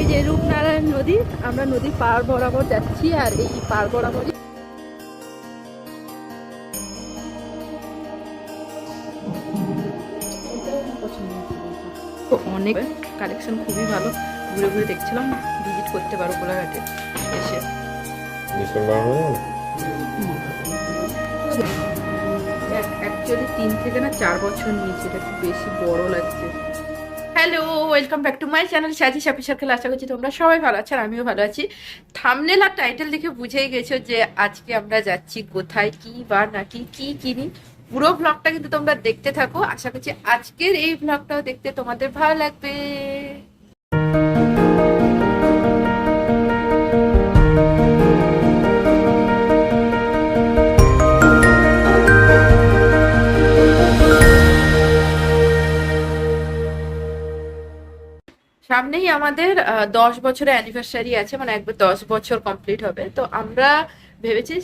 এই যে রূপনারায়ণ নদী আমরা নদীর পার বরাবর যাচ্ছি আর এই পার বরাবরই অনেক কালেকশন খুবই ভালো। ঘুরে ঘুরে দেখছিলাম ভিজিট করতে পারো কোলাঘাটে এসে। অ্যাকচুয়ালি তিন থেকে না চার বছর নিয়েছে এটা একটু বেশি বড় লাগছে। Hello welcome back to my channel Saji Sapi circle আশা করছি তোমরা সবাই ভালো আছো আর আমিও ভালো আছি। থামনেল আর টাইটেল দেখে বুঝেই গেছো যে আজকে আমরা যাচ্ছি কোথায়, কি বা নাকি কি কিনি পুরো ব্লগটা কিন্তু তোমরা দেখতে থাকো। আশা করছি আজকের এই ব্লগটাও দেখতে তোমাদের ভালো লাগবে। সামনেই আমাদের দশ বছরের অ্যানিভার্সারি আছে মানে একবার দশ বছর কমপ্লিট হবে। তো আমরা ভেবেছি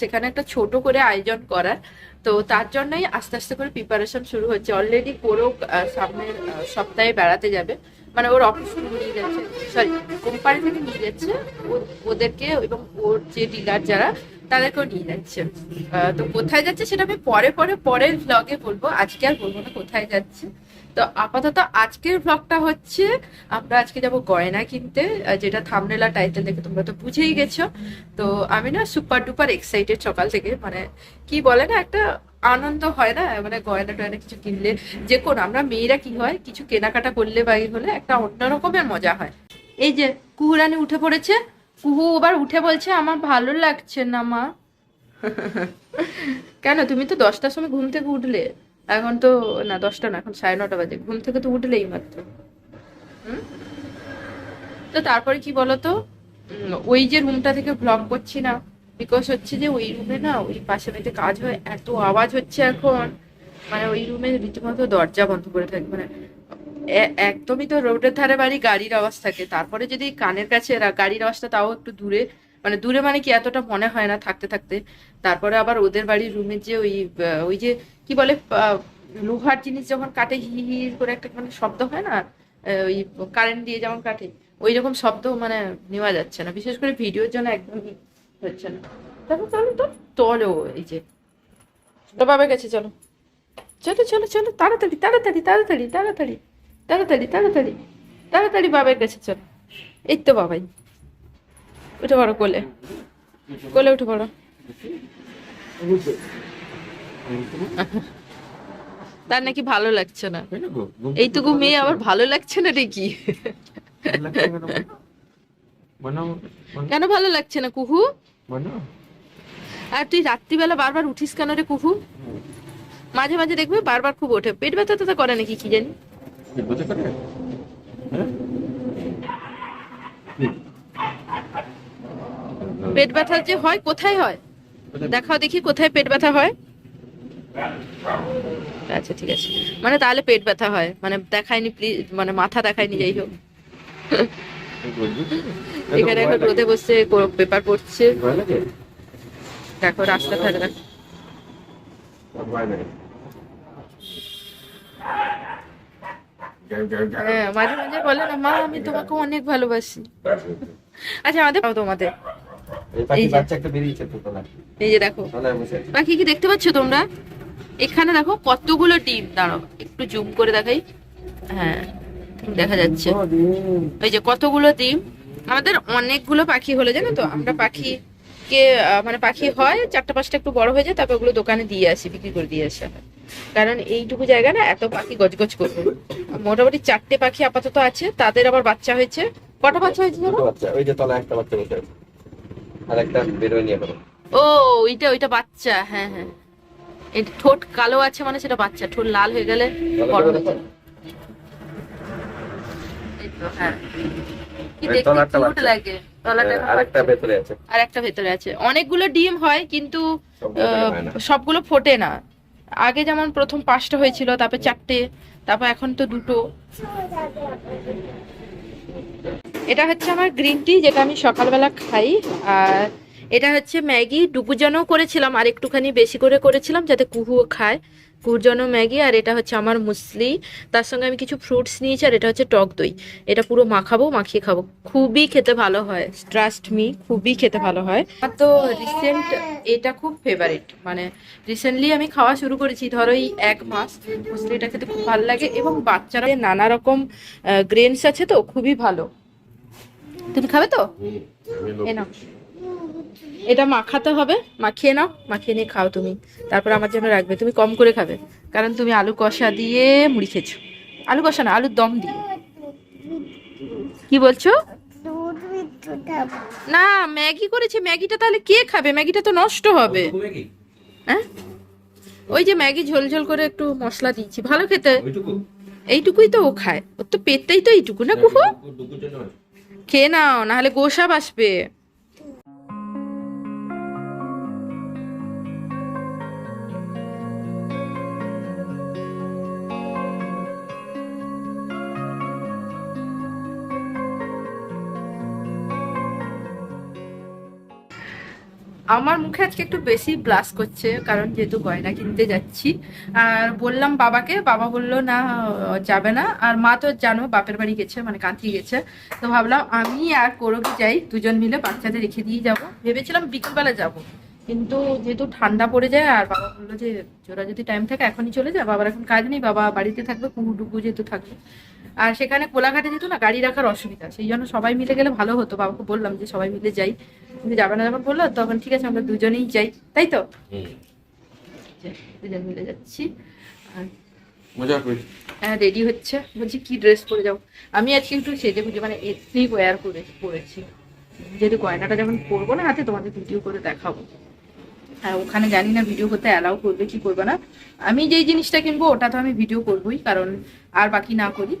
সেখানে একটা ছোট করে আয়োজন করার। তো তার জন্যই আস্তে আস্তে করে প্রিপারেশন শুরু হচ্ছে। অলরেডি আহ, সামনের সপ্তাহে বেড়াতে যাবে। মানে ওর অফিস নিয়ে যাচ্ছে সরি কোম্পানি থেকে নিয়ে যাচ্ছে। ওদেরকে এবং ওর যে ডিলার যারা তাদেরকেও নিয়ে যাচ্ছে। তো কোথায় যাচ্ছে সেটা আমি পরে পরে পরের ব্লগে বলব। আজকে আর বলব না কোথায় যাচ্ছে। তো আপাতত আজকের ব্লগটা হচ্ছে, আমরা আজকে যাব গয়না কিনতে যেটা থামনেলা টাইটেল দেখে তোমরা তো বুঝেই গেছো। তো আমি না সুপার ডুপার এক্সাইটেড সকাল থেকে মানে কি বলে না, একটা আনন্দ হয় না মানে গয়না টয়না কিছু কিনলে। যে কোন, আমরা মেয়েরা কি হয়, কিছু কেনাকাটা করলে বা হলে একটা অন্য রকমের মজা হয়। এই যে কুহুরানি উঠে পড়েছে, কুহু এবার উঠে বলছে, আমার ভালো লাগছে না মা। কেন, তুমি তো দশটার সময় ঘুম থেকে উঠলে। এখন তো, না, দশটা না, এখন সাড়ে নটা বাজে। ঘুম থেকে তো উঠলেই মাত্র। হুম? তো তারপরে কি বলতো? ওই যে রুমটা থেকে ব্লগ করছি না বিকজ হচ্ছে যে ওই রুমে না, ওই পাশে বাড়িতে কাজ হয়, এত আওয়াজ হচ্ছে এখন। মানে ওই রুমে রীতিমতো দরজা বন্ধ করে থাকে। মানে একদমই তো রোডের ধারে বাড়ি, গাড়ির আওয়াজ থাকে। তারপরে যদি কানের কাছে গাড়ির আওয়াজটা তাও একটু দূরে মানে দূরে মানে কি এতটা মনে হয় না থাকতে থাকতে। তারপরে আবার ওদের বাড়ির রুমের যে ওই ওই যে কি বলে লোহার জিনিস যখন কাটে, হি হি করে একটা মানে শব্দ হয় না? ওই কারেন্ট দিয়ে যেমন কাটে, ওই রকম শব্দ মানে নেওয়া যাচ্ছে না। বিশেষ করে ভিডিওর জন্য একদমই হচ্ছে না। চলো চলো তো এই যে। তো চলো। চলো চলো চলো, তাড়াতাড়ি তাড়াতাড়ি তাড়াতাড়ি তাড়াতাড়ি তাড়াতাড়ি তাড়াতাড়ি তাড়াতাড়ি বাবার কাছে চলো। এই তো বাবাই। উঠে পড়ো কোলে। কোলে উঠে পড়ো। তার নাকি ভালো লাগছে না। এইটুকু মেয়ে আবার ভালো লাগছে না রে কি কেন ভালো লাগছে না কুহু? আর তুই রাত্রিবেলা বারবার উঠিস কেন রে কুহু? মাঝে মাঝে দেখবে বারবার খুব ওঠে। পেট ব্যথা তো করে নাকি কি জানি? পেট ব্যথা যে হয়, কোথায় হয়? দেখাও দেখি কোথায় পেট ব্যথা হয়। আচ্ছা ঠিক আছে। মানে তাহলে পেট ব্যথা হয়। মানে দেখায়নি প্লিজ মানে মাথা দেখায়নি, যাই হোক। এখানে এখন রোদে বসে পেপার পড়ছে। দেখো, রাস্তা ধারে হ্যাঁ মাঝে মাঝে বলে না, মা, আমি তোমাকে অনেক ভালোবাসি। আচ্ছা আমাদের তোমাদের। এই যে। দেখো বাকি কি দেখতে পাচ্ছ তোমরা? এখানে দেখো কতগুলো ডিম দাঁড়াও একটু জুম করে দেখাই। হ্যাঁ দেখা যাচ্ছে। ওই যে কতগুলো ডিম। আমাদের অনেকগুলো পাখি হলে জানো তো? আমরা পাখি কে মানে পাখি হয় চারটা পাঁচটা একটু বড় হয়ে যায় তারপর ওগুলো দোকানে দিয়ে আসি বিক্রি করে দিয়ে আসা হয় কারণ এইটুকু জায়গা না এত পাখি গজগজ করবে। মোটামুটি চারটে পাখি আপাতত আছে তাদের আবার বাচ্চা হয়েছে। কটা বাচ্চা হয়েছে ওই যে তলায় একটা বাচ্চা আর একটা বেরোয় নিয়ে এখনও ও ওইটা ওইটা বাচ্চা হ্যাঁ হ্যাঁ। এই ঠোঁট কালো আছে মানে সেটা বাচ্চা ঠোঁট লাল হয়ে গেলে বড় হয়ে হ্যাঁ। কি দেখতে কিউট লাগে। তলাটা ভেতরে আছে। আর ভেতরে আছে। অনেকগুলো ডিম হয় কিন্তু সবগুলো ফোটে না। আগে যেমন প্রথম পাঁচটা হয়েছিল তারপর চারটে তারপর এখন তো দুটো। এটা হচ্ছে আমার গ্রিন টি, যেটা আমি সকালবেলা খাই। আর এটা হচ্ছে ম্যাগি। ডুবুজানো করেছিলাম, আর একটুখানি বেশি করে করেছিলাম যাতে কুহুও খায়। কুর জন্য ম্যাগি, আর এটা হচ্ছে আমার মুসলি। তার সঙ্গে আমি কিছু ফ্রুটস নিয়েছি, আর এটা হচ্ছে টক দই। এটা পুরো মাখাবো, মাখিয়ে খাব। খুবই খেতে ভালো হয়, ট্রাস্ট মি, খুবই খেতে ভালো হয়। আমার তো রিসেন্ট এটা খুব ফেভারিট। মানে রিসেন্টলি আমি খাওয়া শুরু করেছি, ধরো এই এক মাস। মুসলিটা খেতে খুব ভালো লাগে এবং বাচ্চারা, নানা রকম গ্রেনস আছে তো, খুবই ভালো। তুমি খাবে তো? এ নাও। এটা মাখাতে হবে মাখিয়ে নাও মাখিয়ে নিয়ে খাও তুমি। তারপর আমার জন্য রাখবে। তুমি কম করে খাবে কারণ তুমি আলু কষা দিয়ে মুড়ি খেয়েছো। আলু কষা না আলুর দম দিয়ে। কি বলছো? না ম্যাগি করেছি। ম্যাগিটা তাহলে কে খাবে? ম্যাগিটা তো নষ্ট হবে। হ্যাঁ? ওই যে ম্যাগি ঝোল ঝোল করে একটু মশলা দিয়েছি। ভালো খেতে। এইটুকুই তো ও খায়। ওর তো পেটটাই তো এইটুকু না কুহু? খেয়ে নাও নাহলে গোসাপ আসবে। আমার মুখে আজকে একটু বেশি ব্লাস করছে, কারণ যেহেতু গয়না কিনতে যাচ্ছি। আর বললাম বাবাকে, বাবা বলল, না, যাবে না। আর মা তো জানো, বাপের বাড়ি গেছে মানে কাঁথি গেছে। তো ভাবলাম আমি আর করবি যাই, দুজন মিলে বাচ্চাদের রেখে দিয়ে যাব। ভেবেছিলাম বিকেলবেলা যাব, কিন্তু যেহেতু ঠান্ডা পড়ে যায়, আর বাবা বলল যে জোরা যদি টাইম থাকে, এখনই চলে যায় বাবার এখন কাজ নেই, বাবা বাড়িতে থাকবে কুকু টুকু যেহেতু থাকবে। আর সেখানে কোলাঘাটে যেত না গাড়ি রাখার অসুবিধা সেই জন্য সবাই মিলে গেলে ভালো হতো। বাবাকে বললাম যে সবাই মিলে যাই। কিন্তু যাবে না যখন বলল তখন ঠিক আছে আমরা দুজনেই যাই। তাই তো? দুজন মিলে যাচ্ছি। মজা করি রেডি হচ্ছে। বলছি কি ড্রেস পরে যাও আমি আজকে একটু সেজে গুজে মানে এথনিক ওয়্যার করে পরেছি। যেহেতু গয়নাটা যখন পরবো না হাতে তোমাদের ভিডিও করে দেখাবো। আর ওখানে জানি না ভিডিও করতে অ্যালাউ করবে কি করবে না। আমি যেই জিনিসটা কিনবো ওটা তো আমি ভিডিও করবোই কারণ আর বাকি না করি।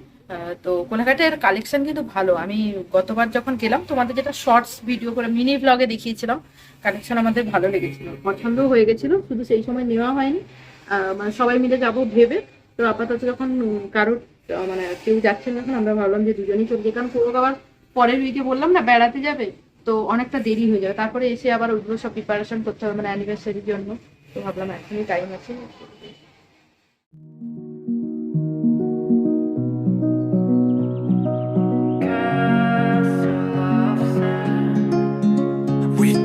তো কোলাঘাটের কালেকশন কিন্তু ভালো। আমি গতবার যখন গেলাম, তোমাদের যেটা শর্টস ভিডিও করে মিনি ব্লগে দেখিয়েছিলাম কালেকশন আমাদের ভালো লেগেছিল। পছন্দও হয়ে গেছিল, শুধু সেই সময় নেওয়া হয়নি। মানে সবাই মিলে যাব ভেবে। তো আপাতত যখন কারোর মানে কেউ যাচ্ছে না এখন, আমরা ভাবলাম যে দুজনেই চলে যাই কারণ পুরো আবার পরের উইকে বললাম, না, বেড়াতে যাবে। তো অনেকটা দেরি হয়ে যাবে। তারপরে এসে আবার ওইগুলো সব প্রিপারেশন করতে হবে মানে অ্যানিভার্সারির জন্য। তো ভাবলাম, এখনই টাইম আছে।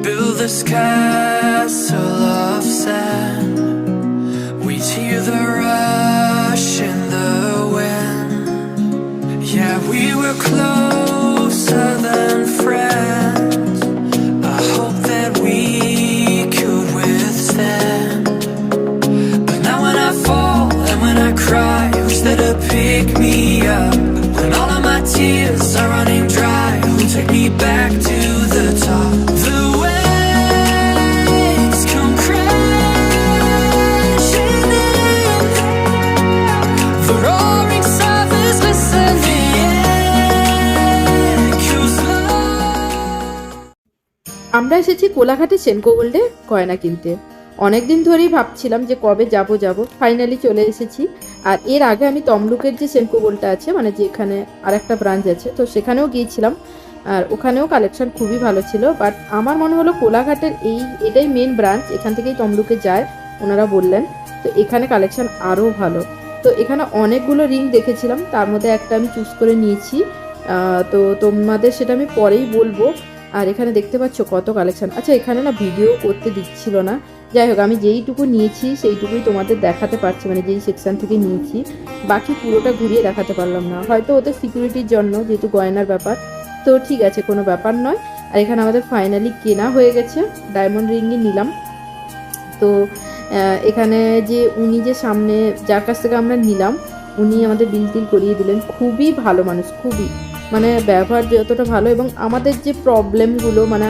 Build this castle of sand. We hear the rush in the wind. Yeah, we were closer than friends. I hope that we could withstand. But now when I fall and when I cry, who's there pick me up? When all of my tears are running dry, who'll take me back to আমরা এসেছি কোলাঘাটে সেনকো গোল্ডে গয়না কিনতে। অনেকদিন ধরেই ভাবছিলাম যে কবে যাব যাব। ফাইনালি চলে এসেছি। আর এর আগে আমি তমলুকের যে সেনকো গোল্ডটা আছে মানে যেখানে আর একটা ব্রাঞ্চ আছে, তো সেখানেও গিয়েছিলাম। আর ওখানেও কালেকশন খুবই ভালো ছিল। বাট আমার মনে হলো কোলাঘাটের এই, এটাই মেন ব্রাঞ্চ এখান থেকেই তমলুকে যায়, ওনারা বললেন। তো এখানে কালেকশন আরও ভালো। তো এখানে অনেকগুলো রিং দেখেছিলাম। তার মধ্যে একটা আমি চুজ করে নিয়েছি। তো তোমাদের সেটা আমি পরেই বলব। আর এখানে দেখতে পাচ্ছ কত কালেকশন আচ্ছা এখানে না ভিডিও করতে দিচ্ছিল না। যাই হোক, আমি যেইটুকু নিয়েছি, সেইটুকুই তোমাদের দেখাতে পারছি। মানে যেই সেকশন থেকে নিয়েছি, বাকি পুরোটা ঘুরিয়ে দেখাতে পারলাম না। হয়তো ওদের সিকিউরিটির জন্য, যেহেতু গয়নার ব্যাপার। তো ঠিক আছে, কোনো ব্যাপার নয়। আর এখানে আমাদের ফাইনালি কেনা হয়ে গেছে ডায়মন্ড রিংই নিলাম। তো এখানে যে উনি যে সামনে, যার কাছ থেকে আমরা নিলাম, উনি আমাদের বিল টিল করিয়ে দিলেন। খুবই ভালো মানুষ, খুবই। মানে ব্যবহার যতটা ভালো এবং আমাদের যে প্রবলেমগুলো মানে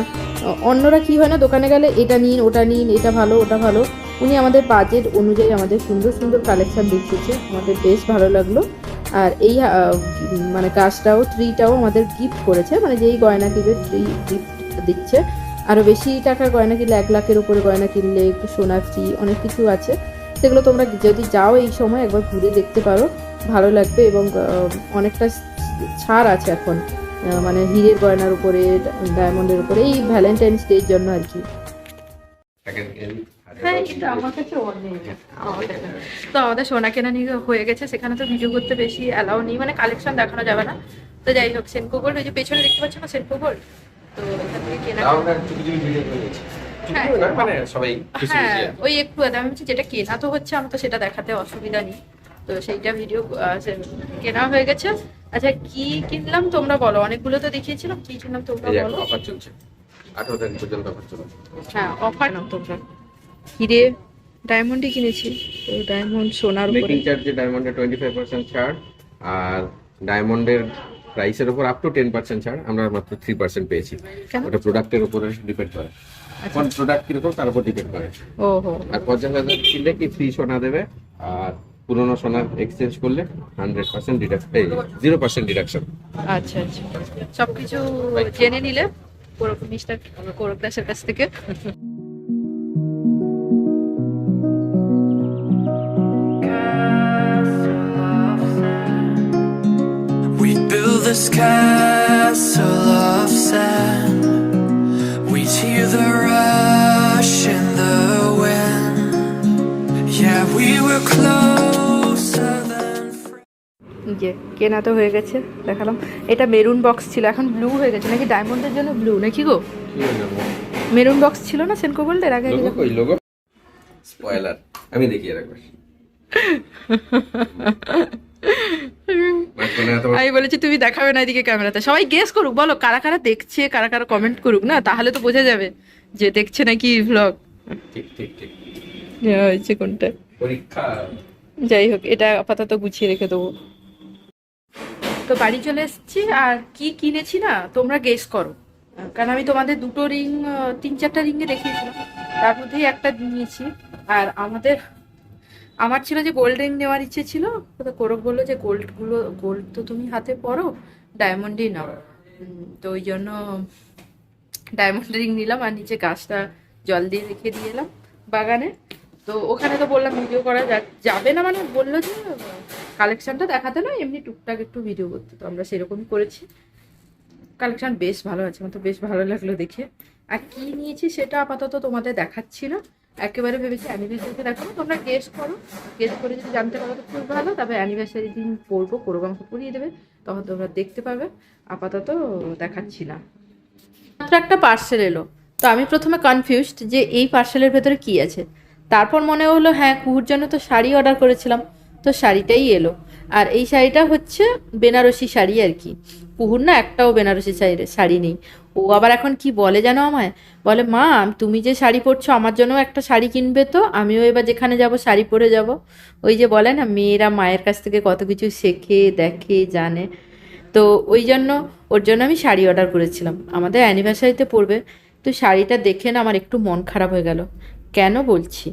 অন্যরা কি হয় না, দোকানে গেলে এটা নিন, ওটা নিন, এটা ভালো, ওটা ভালো, উনি আমাদের বাজেট অনুযায়ী আমাদের সুন্দর সুন্দর কালেকশান দেখিয়েছে আমাদের বেশ ভালো লাগল। আর এই মানে গাছটাও ট্রিটাও আমাদের গিফট করেছে মানে যেই গয়না কিনবে ট্রি গিফট দিচ্ছে। আরও বেশি টাকার গয়না কিনলে, এক লাখের উপরে গয়না কিনলে একটু সোনার ফ্রি অনেক কিছু আছে। সেগুলো তোমরা যদি যাও এই সময় একবার ঘুরে দেখতে পারো। ভালো লাগবে এবং অনেকটা ছাড় আছে এখন। মানে হীরের গয়নার উপরে ডায়মন্ডের উপরে এই ভ্যালেন্টাইন্স ডের জন্য আর কি। হ্যাঁ এটা আমার কাছে অনেক। আমাদের তো আমাদের সোনা কেনা নিয়ে হয়ে গেছে সেখানে তো ভিডিও করতে বেশি অ্যালাউ নেই মানে কালেকশন দেখানো যাবে না। তো যাই হোক সেনকো গোল্ড ওই যে পেছনে দেখতে পাচ্ছ না সেনকো গোল্ড তো এখান থেকে কেনা হ্যাঁ। মানে হ্যাঁ ওই একটু আমি বলছি যেটা কেনা তো হচ্ছে আমার তো সেটা দেখাতে অসুবিধা নেই। তো সেইটা ভিডিও কেনা হয়ে গেছে। আচ্ছা কি কিনলাম তোমরা বলো? অনেকগুলো তো দেখিয়েছিলাম। কি কিনলাম তোমরা বলো? অফার চলছে। আঠারো তারিখ পর্যন্ত অফার চলছে হ্যাঁ অফার নাও তোমরা। হিরে ডায়মন্ডই কিনেছি। তো ডায়মন্ড সোনার উপরে। মেকিং চার্জে ডায়মন্ডে টোয়েন্টি ফাইভ পার্সেন্ট ছাড় আর ডায়মন্ডের প্রাইসের উপর আপ টু টেন পার্সেন্ট ছাড়। আমরা মাত্র থ্রি পার্সেন্ট পেয়েছি। কেন? ওটা প্রোডাক্টের উপরে ডিপেন্ড করে। আচ্ছা। কোন প্রোডাক্ট কীরকম তার উপর ডিপেন্ড করে। ও হো আর পঞ্চাশ হাজার কিনলে কি ফ্রি সোনা দেবে? আর পুরোনো সোনার এক্সচেঞ্জ করলে hundred percent deduction zero percent deduction আচ্ছা আচ্ছা সবকিছু জেনে নিলে কোরক মিস্টার কোরক দাসের কাছ থেকে We build this castle of sand. We hear the rush in the wind. Yeah, we were closer than Friends. যে কেনা তো হয়ে গেছে দেখালাম। এটা মেরুন বক্স ছিল এখন ব্লু হয়ে গেছে নাকি ডায়মন্ডের জন্য ব্লু নাকি গো? মেরুন বক্স ছিল না সেনকো গোল্ডের আগে? কই লোগো? স্পয়লার আমি রাখব মাঝখানে আমি বলেছি তুমি দেখাবে না এদিকে ক্যামেরাতে। সবাই গেস করুক বলো কারা কারা দেখছে কারা কারা কমেন্ট করুক না? তাহলে তো বোঝা যাবে যে দেখছে নাকি ভ্লগ ঠিক ঠিক ঠিক। হয়েছে কোনটা? পরীক্ষা। যাই হোক এটা আপাতত গুছিয়ে রেখে দেবো। তো বাড়ি চলে এসেছি, আর কি কিনেছি না, তোমরা গেস করো। কারণ আমি তোমাদের দুটো রিং তিন চারটা রিংয়ে দেখিয়েছিলাম। তার মধ্যেই একটা নিয়েছি। আর আমাদের, আমার ছিল যে গোল্ড রিং নেওয়ার ইচ্ছে ছিল, তো কোরক বলল যে গোল্ডগুলো গোল্ড তো তুমি হাতে পরো ডায়মন্ডই নাও। তো ওই জন্য ডায়মন্ড রিং নিলাম, আর নিচে গাছটা জল দিয়ে রেখে দিয়ে এলাম বাগানে। তো ওখানে তো বললাম ভিডিও করা যাবে না মানে বলল যে কালেকশনটা দেখাতে না এমনি টুকটাক একটু ভিডিও করতে। তো আমরা সেরকমই করেছি। কালেকশন বেশ ভালো আছে, আমার তো বেশ ভালো লাগল দেখে। আর কি নিয়েছি সেটা আপাতত তোমাদের দেখাচ্ছি না। একেবারে ভেবেছি অ্যানিভার্সারিতে দেখাবো। তোমরা গেস্ট করো। গেস্ট করে যদি জানতে পারো তো খুব ভালো। তবে অ্যানিভার্সারি দিন পড়ব করব আমাকে পড়িয়ে দেবে। তখন তোমরা দেখতে পাবে। আপাতত দেখাচ্ছি না। মাত্র একটা পার্সেল এলো। তো আমি প্রথমে কনফিউজড যে এই পার্সেলের ভেতরে কি আছে? তারপর মনে হলো হ্যাঁ কুহুর জন্য তো শাড়ি অর্ডার করেছিলাম। তো শাড়িটাই এলো। আর এই শাড়িটা হচ্ছে বেনারসি শাড়ি আর কি। পুহুর না একটাও বেনারসি শাড়ি শাড়ি নেই। ও আবার এখন কি বলে জানো আমায়? বলে, মা, তুমি যে শাড়ি পরছো, আমার জন্য একটা শাড়ি কিনবে তো। আমিও এবার যেখানে যাব, শাড়ি পরে যাব। ওই যে বলে না, মেয়েরা মায়ের কাছ থেকে কত কিছু শেখে, দেখে, জানে। তো ওই জন্য, ওর জন্য আমি শাড়ি অর্ডার করেছিলাম। আমাদের অ্যানিভার্সারিতে পড়বে তো শাড়িটা দেখে না আমার একটু মন খারাপ হয়ে গেল। কেন বলছি?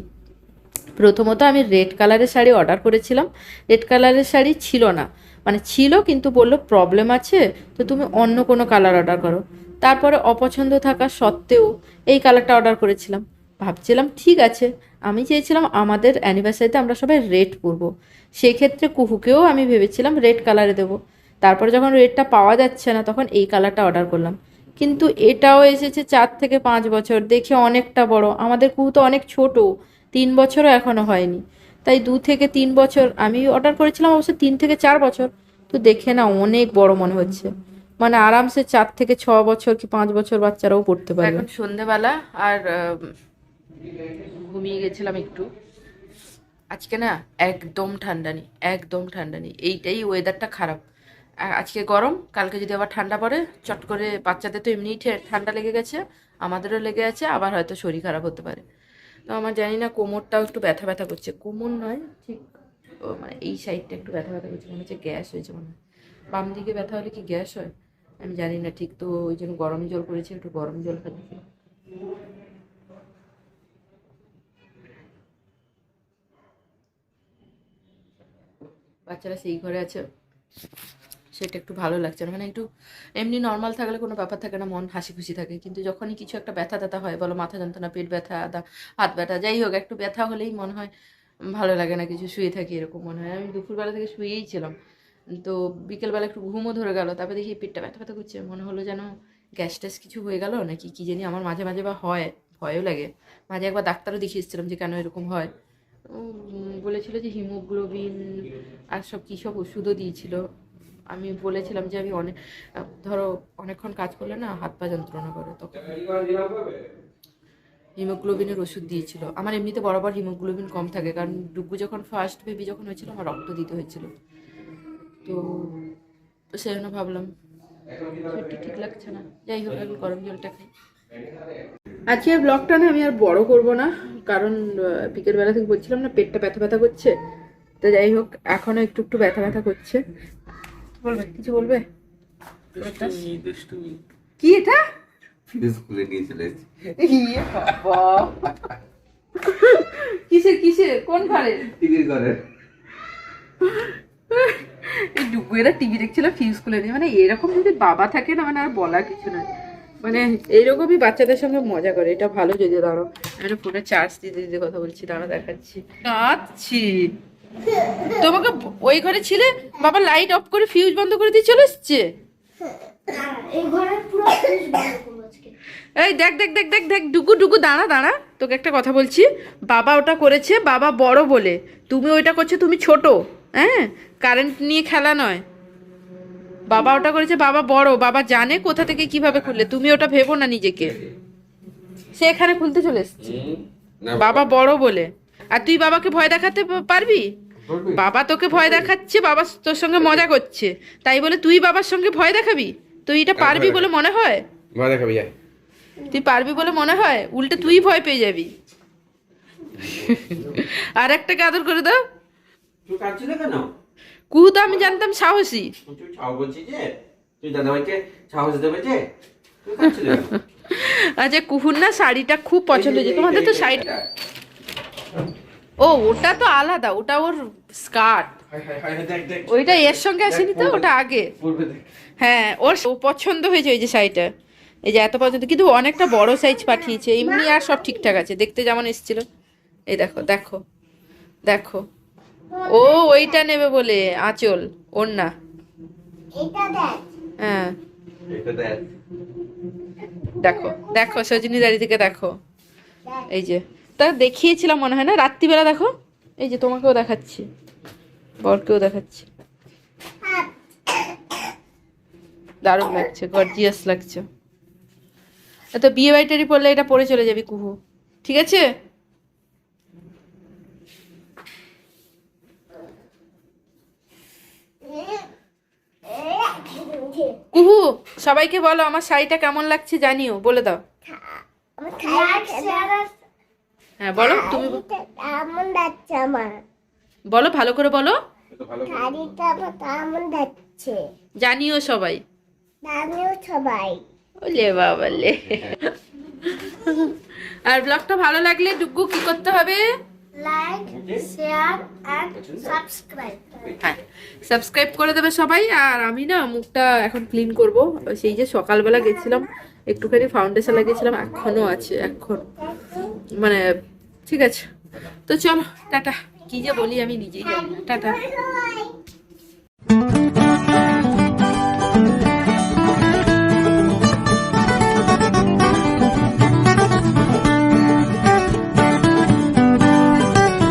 প্রথমত আমি রেড কালারের শাড়ি অর্ডার করেছিলাম। রেড কালারের শাড়ি ছিল না। মানে ছিল কিন্তু বলল প্রবলেম আছে, তো তুমি অন্য কোনো কালার অর্ডার করো। তারপরে অপছন্দ থাকা সত্ত্বেও এই কালারটা অর্ডার করেছিলাম। ভাবছিলাম ঠিক আছে, আমি চেয়েছিলাম আমাদের অ্যানিভার্সারিতে আমরা সবাই রেড পরবো। সেক্ষেত্রে কুহুকেও আমি ভেবেছিলাম রেড কালারে দেবো। তারপরে যখন রেডটা পাওয়া যাচ্ছে না, তখন এই কালারটা অর্ডার করলাম। কিন্তু এটাও এসেছে চার থেকে পাঁচ বছর, দেখে অনেকটা বড়। আমাদের কুহু তো অনেক ছোট তিন বছরও এখনও হয়নি। তাই দু থেকে তিন বছর আমি অর্ডার করেছিলাম অবশ্য তিন থেকে চার বছর। তো দেখে না অনেক বড় মনে হচ্ছে। মানে আরামসে চার থেকে ছ বছর কি পাঁচ বছর বাচ্চারাও পড়তে পারে এখন সন্ধেবেলা আর ঘুমিয়ে গেছিলাম একটু। আজকে না একদম ঠান্ডা নেই, একদম ঠান্ডা নেই। এইটাই ওয়েদারটা খারাপ। আজকে গরম, কালকে যদি আবার ঠান্ডা পড়ে, চট করে বাচ্চাদের তো এমনিই ঠান্ডা লেগে গেছে, আমাদেরও লেগে আছে, আবার হয়তো শরীর খারাপ হতে পারে। তো আমার জানি না কোমরটাও একটু ব্যথা ব্যথা করছে। কোমর নয়, ঠিক মানে এই সাইডটা একটু ব্যথা ব্যথা করছে। মনে হচ্ছে গ্যাস হয়েছে মনে হয়। বাম দিকে ব্যথা হলে কি গ্যাস হয়? আমি জানি না, ঠিক তো ওই জন্য গরম জল করেছি, একটু গরম জল খাচ্ছি। বাচ্চারা সেই ঘরে আছে। সেটা একটু ভালো লাগছে না। মানে একটু এমনি নর্মাল থাকলে কোনো ব্যাপার থাকে না, মন হাসি খুশি থাকে। কিন্তু যখনই কিছু একটা ব্যথা ট্যাথা হয়, বলো মাথা যন্ত্রণা, পেট ব্যথা আদা হাত ব্যথা, যাই হোক, একটু ব্যথা হলেই মনে হয় ভালো লাগে না, কিছু শুয়ে থাকি এরকম মনে হয়। আমি দুপুরবেলা থেকে শুয়েই ছিলাম। তো বিকেলবেলা একটু ঘুমও ধরে গেল, তারপরে দেখি পেটটা ব্যথা ব্যথা করছে। মনে হলো যেন গ্যাস ট্যাস কিছু হয়ে গেল নাকি কি জানি আমার মাঝে মাঝে বা হয়, ভয়ও লাগে। মাঝে একবার ডাক্তারও দেখিয়ে এসেছিলাম যে কেন এরকম হয়। বলেছিল যে হিমোগ্লোবিন আর সব কী সব ওষুধও দিয়েছিল। আমি বলেছিলাম যে আমি অনেক ধরো অনেকক্ষণ কাজ করলে না হাত পা যন্ত্রণা করে তখন। হিমোগ্লোবিনের ওষুধ দিয়েছিল। আমার এমনিতে বরাবর হিমোগ্লোবিন কম থাকে কারণ ডুগু যখন ফার্স্ট বেবি যখন হয়েছিল আমার রক্ত দিতে হয়েছিল। তো সেই জন্য ভাবলাম শরীরটা ঠিক লাগছে না। যাই হোক এখন গরম জলটা খাই। আজকে আর ব্লগটা না আমি আর বড় করব না কারণ আহ, বিকেল বেলা থেকে বলছিলাম না পেটটা ব্যথা ব্যথা করছে। তো যাই হোক এখনও একটু একটু ব্যথা ব্যথা করছে। বলবে? কিছু বলবে? কি এটা? স্কুলে নিয়ে চলে ইয়ে বাবা। কিসের কিসের? কোন ঘরে টিভির ঘরে এই টিভি দেখছিল ফিউজ খুলে নিয়ে। মানে এরকম যদি বাবা থাকে না মানে আর বলার কিছু নাই। মানে এইরকমই বাচ্চাদের সঙ্গে মজা করে। এটা ভালো যদি দাঁড়ো আমি ফোনে চার্জ দিতে দিতে কথা বলছি দাঁড়া দেখাচ্ছি। কাঁদছি তোমাকে ওই ঘরে ছিলে বাবা লাইট অফ করে ফিউজ বন্ধ করে দিয়ে চলে এসছে? এই ঘরের পুরো ফ্রিজ বন্ধ করব আজকে। এই দেখ দেখ দেখ দেখ দেখ ডুগু ডুগু দাঁড়া দাঁড়া। তোকে একটা কথা বলছি। বাবা ওটা করেছে বাবা বড় বলে। তুমি ওইটা করছ তুমি ছোট হ্যাঁ? কারেন্ট নিয়ে খেলা নয়। বাবা ওটা করেছে বাবা বড়। বাবা জানে কোথা থেকে কীভাবে খুললে। তুমি ওটা ভেবো না নিজেকে। সে এখানে খুলতে চলে এসছে। বাবা বড় বলে। আর তুই বাবাকে ভয় দেখাতে পারবি বাবা তোকে ভয় দেখাচ্ছে বাবা তোর সঙ্গে মজা করছে তাই বলে তুই বাবার সঙ্গে ভয় দেখাবি তুই এটা পারবি বলে মনে হয় ভয় দেখাবি তুই পারবি বলে মনে হয় উল্টে তুই ভয় পেয়ে যাবি আর একটাকে আদর করে দাও তুই কাঁদছিস না কেন কুহু তো আমি জানতাম সাহসী? আচ্ছা কুহুর না শাড়িটা খুব পছন্দ হয়েছে তোমাদের তো শাড়ি ও ওটা তো আলাদা ওটা ওর স্কার্ট। দেখ দেখ। ওইটা এর সঙ্গে আসেনি তো? ওটা আগে। হ্যাঁ ওর ও পছন্দ হয়েছে ওই যে শাড়িটা। এই যে এত পছন্দ কিন্তু অনেকটা বড় সাইজ পাঠিয়েছে। এমনি আর সব ঠিকঠাক আছে দেখতে যেমন এসেছিল। এই দেখো দেখো দেখো। ও ওইটা নেবে বলে আঁচল ওর না। হ্যাঁ। দেখো। দেখো সজনী দাঁড়ি থেকে দেখো। এই যে তা দেখিয়েছিলাম মনে হয় না? রাত্রিবেলা দেখো। এই যে তোমাকেও দেখাচ্ছি। বরকেও দেখাচ্ছি। দারুণ লাগছে গর্জিয়াস লাগছে। তো বিয়ে বাড়িটারি পড়লে এটা পরে চলে যাবি কুহু। ঠিক আছে? কুহু, সবাইকে বলো আমার শাড়িটা কেমন লাগছে জানিও, বলে দাও। হ্যাঁ বলো তুমি কেমন যাচ্ছে আমার। বলো ভালো করে বলো। শাড়িটা আমার কেমন যাচ্ছে। জানিও সবাই। আমিও সবাই। ওলে বাবালে আর ব্লগটা ভালো লাগলে ডুগ্গু কি করতে হবে? Like share and subscribe. হ্যাঁ সাবস্ক্রাইব করে দেবে সবাই। আর আমি না মুখটা এখন ক্লিন করব। সেই যে সকালবেলা গেছিলাম একটুখানি ফাউন্ডেশন লাগিয়েছিলাম এখনও আছে এখন। মানে ঠিক আছে। তো চলো টাটা। কি যে বলি আমি নিজেই জানি টাটা।